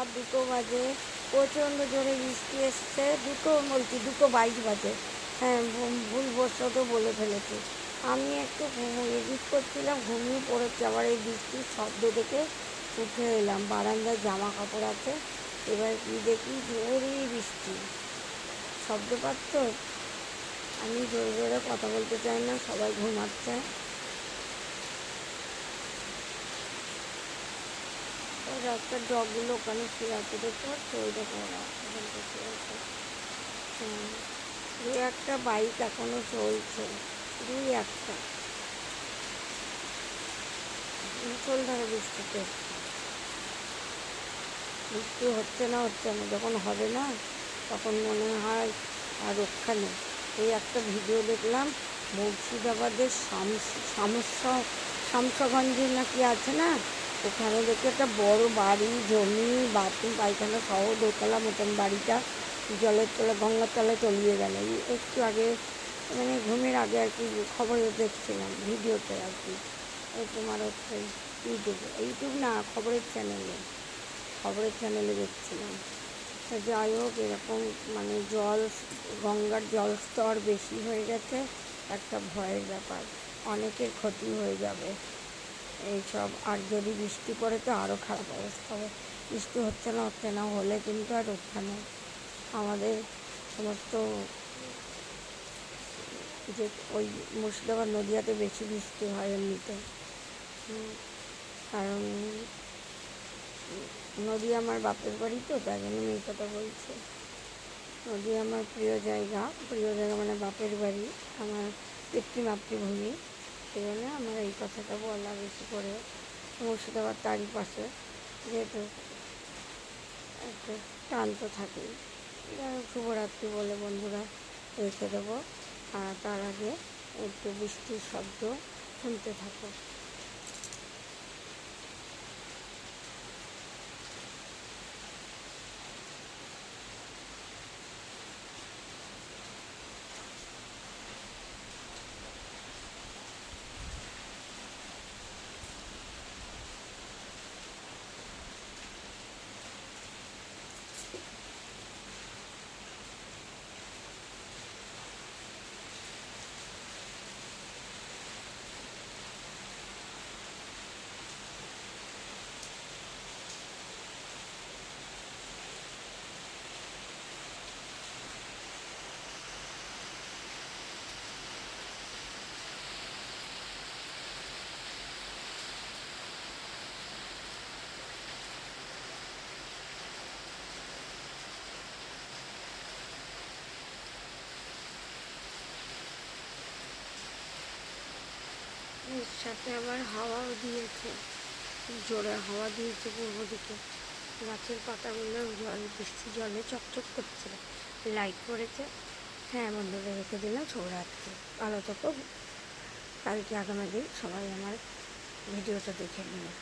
রাত দুটো বাজে, প্রচণ্ড জোরে বৃষ্টি এসছে, দুটো বলছি, দুটো বাইশ বাজে। হ্যাঁ ভুল- ভুলবশত বলে ফেলেছি। আমি একটু এডিট করছিলাম, ঘুমিয়ে পড়েছি। আবার এই বৃষ্টির শব্দ দেখে উঠে এলাম। বারান্দায় জামা কাপড় আছে। এবার কি দেখি? জোরেই বৃষ্টি। শব্দ পাচ্ছ? আমি জোরে জোরে কথা বলতে চাই না, সবাই ঘুমাচ্ছে। রাস্তার ডগগুলো ওখানে শুয়ে আছে দেখতে পাচ্ছ ওই দেখো ওরা একটা বাইক এখনও চলছে। দুই একটা। মুসলধারে বৃষ্টিতে। বৃষ্টি হচ্ছে না হচ্ছে না, যখন হবে না, তখন মনে হয় আর ওখানে এই একটা ভিডিও দেখলাম, মুর্শিদাবাদের শামসা, শামসাগঞ্জে নাকি আছে না? ওখানে দেখি একটা বড় বাড়ি, জমি বাথরুম পায়খানা সহ দোতলা মতন বাড়িটা। জলের তলে, গঙ্গার তলে তলিয়ে গেল। একটু আগে মানে ঘুমের আগে আর কি খবরে দেখছিলাম, ভিডিওতে আর কি। এই তোমার হচ্ছে ইউটিউবে। ইউটিউব না, খবরের চ্যানেলে খবরের চ্যানেলে দেখছিলাম। তা যাই হোক, এরকম মানে জল, গঙ্গার জল স্তর বেশি হয়ে গেছে, একটা ভয়ের ব্যাপার। অনেকের ক্ষতি হয়ে যাবে। এইসব। আর যদি বৃষ্টি পড়ে তো আরও খারাপ অবস্থা হবে। বৃষ্টি হচ্ছে না হচ্ছে না, হলে কিন্তু আর নেই আমাদের সমস্ত যে ওই মুর্শিদাবাদ নদীয়াতে বেশি বৃষ্টি হয় এমনিতে। কারণ নদী আমার বাপের বাড়ি তো, তাই জন্য এই কথা বলছি। নদী আমার প্রিয় জায়গা। প্রিয় জায়গা মানে বাপের বাড়ি, আমার পিতৃ মাতৃভূমি। সেই জন্য আমার এই কথাটা বলা বেশি করে মুর্শিদাবাদ তারই পাশে, যেহেতু একটু টান তো থাকেই শুভরাত্রি বলে বন্ধুরা রেখে দেবো। আর তার আগে একটু বৃষ্টির শব্দ শুনতে থাকো। এর সাথে আবার হাওয়াও দিয়েছে। জোরে হাওয়া দিয়েছে পূর্ব দিকে গাছের পাতাগুলো জল, বৃষ্টি জলে চকচক করছে লাইট পড়েছে। হ্যাঁ বন্ধুরা রেখে দিলাম শুভরাত্রি ভালো থেকো। কালকে আগামী দিন সবাই আমার ভিডিওটা দেখে নিও।